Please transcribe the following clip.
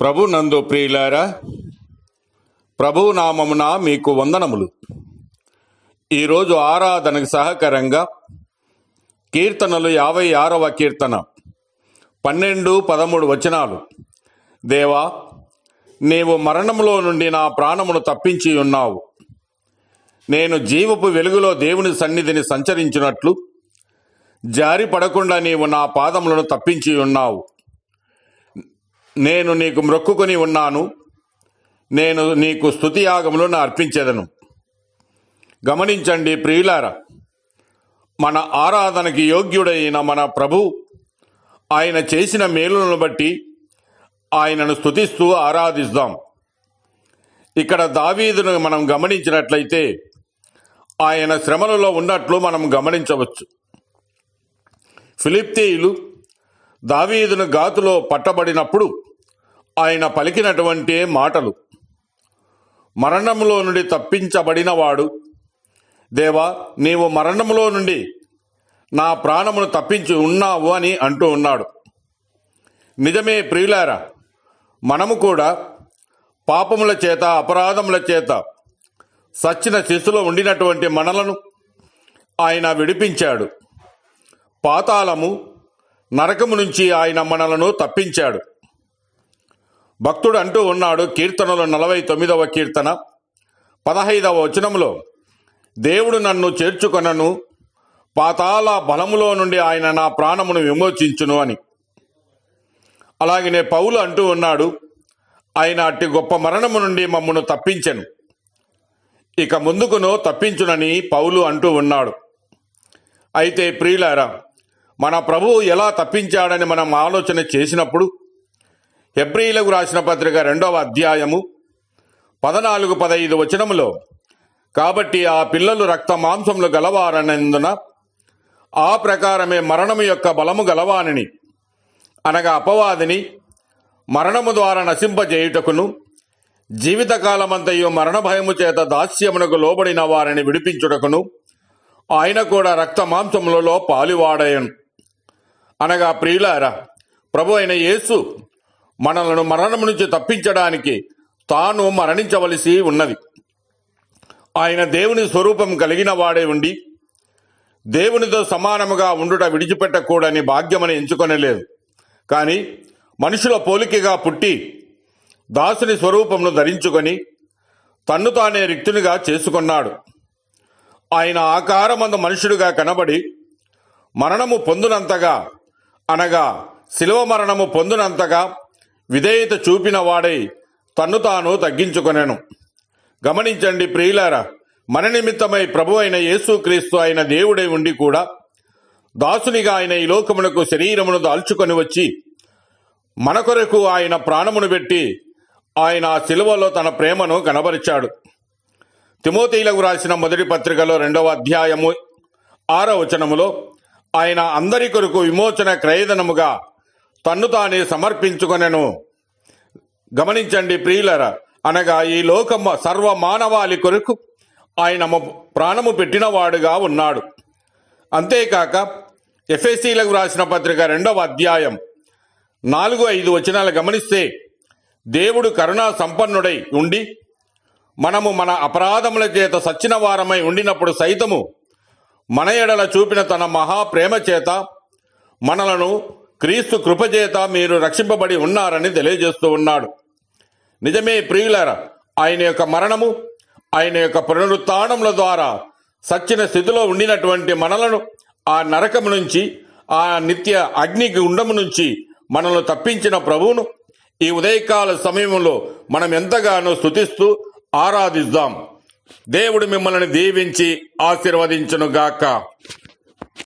ప్రభు నందు ప్రియులారా ప్రభు నామమున మీకు వందనములు. ఈరోజు ఆరాధనకు సహకరంగా కీర్తనలు యాభై ఆరవ కీర్తన పన్నెండు పదమూడు వచనాలు. దేవా నీవు మరణములో నుండి నా ప్రాణమును తప్పించి ఉన్నావు. నేను జీవపు వెలుగులో దేవుని సన్నిధిని సంచరించినట్లు జారి పడకుండా నీవు నా పాదములను తప్పించి ఉన్నావు. నేను నీకు మ్రొక్కుకొని ఉన్నాను. నేను నీకు స్తుతి యాగములను అర్పించేదను. గమనించండి ప్రియులారా మన ఆరాధనకి యోగ్యుడైన మన ప్రభు ఆయన చేసిన మేలులను బట్టి ఆయనను స్తుతిస్తూ ఆరాధిస్తాం. ఇక్కడ దావీదును మనం గమనించినట్లయితే ఆయన శ్రమలలో ఉన్నట్లు మనం గమనించవచ్చు. ఫిలిప్తీయులు దావీదును గాతులో పట్టబడినప్పుడు ఆయన పలికినటువంటి మాటలు మరణంలో నుండి తప్పించబడినవాడు. దేవా నీవు మరణంలో నుండి నా ప్రాణమును తప్పించి ఉన్నావు అని అంటూ ఉన్నాడు. నిజమే ప్రియులారా మనము కూడా పాపముల చేత అపరాధముల చేత సచ్చిన శిశులో ఉండినటువంటి మనలను ఆయన విడిపించాడు. పాతాళము నరకము నుంచి ఆయన మనలను తప్పించాడు. భక్తుడు అంటూ ఉన్నాడు కీర్తనలో నలభై తొమ్మిదవ కీర్తన. పదహైదవ వచనములో దేవుడు నన్ను చేర్చుకొనను పాతాల బలములో నుండి ఆయన నా ప్రాణమును విమోచించును అని. అలాగనే పౌలు అంటూ ఉన్నాడు ఆయన అట్టి గొప్ప మరణము నుండి మమ్మను తప్పించెను. ఇక ముందుకును తప్పించునని పౌలు అంటూ ఉన్నాడు. అయితే ప్రియులారా మన ప్రభువు ఎలా తప్పించాడని మనం ఆలోచన చేసినప్పుడు హెబ్రిలకు రాసిన పత్రిక రెండవ అధ్యాయము పదనాలుగు పదైదు వచనములో కాబట్టి ఆ పిల్లలు రక్త మాంసములు గలవారనందున ఆ ప్రకారమే మరణము యొక్క బలము గలవానిని అనగా అపవాదిని మరణము ద్వారా నశింపజేయుటకును జీవితకాలమంతయు మరణ భయము చేత దాస్యమునకు లోబడిన వారిని విడిపించుటకును ఆయన కూడా రక్త మాంసములలో పాలువాడయను. అనగా ప్రియులారా ప్రభు అయిన యేసు మనలను మరణం నుంచి తప్పించడానికి తాను మరణించవలసి ఉన్నది. ఆయన దేవుని స్వరూపం కలిగిన వాడే ఉండి దేవునితో సమానముగా ఉండుట విడిచిపెట్టకూడని భాగ్యమని ఎంచుకొనలేదు. కానీ మనుషుల పోలికగా పుట్టి దాసుని స్వరూపమును ధరించుకొని తన్ను తానే రిక్తునిగా చేసుకున్నాడు. ఆయన ఆకారమందు మనుషుడిగా కనబడి మరణము పొందునంతగా అనగా శిలువ మరణము పొందునంతగా విధేయత చూపిన వాడై తన్ను తాను తగ్గించుకొనెను. గమనించండి ప్రియులారా మన నిమిత్తమై ప్రభు అయిన యేసుక్రీస్తు అయిన దేవుడై ఉండి కూడా దాసునిగా ఆయన ఈ లోకమునకు శరీరమును దాల్చుకొని వచ్చి మన కొరకు ఆయన ప్రాణమును పెట్టి ఆయన ఆ శిలువలో తన ప్రేమను కనబరిచాడు. తిమోతీలకు రాసిన మొదటి పత్రికలో రెండవ అధ్యాయము ఆరో వచనములో ఆయన అందరి కొరకు విమోచన క్రయదనముగా తన్ను తానే సమర్పించుకొనెను. గమనించండి ప్రియులరా అనగా ఈ లోకమ్మ సర్వ మానవాళి కొరకు ఆయన ప్రాణము పెట్టినవాడుగా ఉన్నాడు. అంతేకాక ఎఫ్ఎస్సీలకు రాసిన పత్రిక రెండవ అధ్యాయం నాలుగు ఐదు వచనాలు గమనిస్తే దేవుడు కరుణా సంపన్నుడై ఉండి మనము మన అపరాధముల చేత సచ్చిన వారమై ఉండినప్పుడు సైతము మన ఎడల చూపిన తన మహా ప్రేమ చేత మనలను క్రీస్తు కృపచేత మీరు రక్షింపబడి ఉన్నారని తెలియజేస్తూ ఉన్నాడు. నిజమే ప్రియులారా ఆయన యొక్క మరణము ఆయన యొక్క పునరుత్నముల ద్వారా సచ్చిన స్థితిలో ఉండినటువంటి మనలను ఆ నరకము నుంచి ఆ నిత్య అగ్ని గుండము నుంచి మనల్ని తప్పించిన ప్రభువును ఈ ఉదయకాల సమయంలో మనం ఎంతగానో స్థుతిస్తూ ఆరాధిద్దాం. దేవుడు మిమ్మల్ని దీవించి ఆశీర్వదించును గాక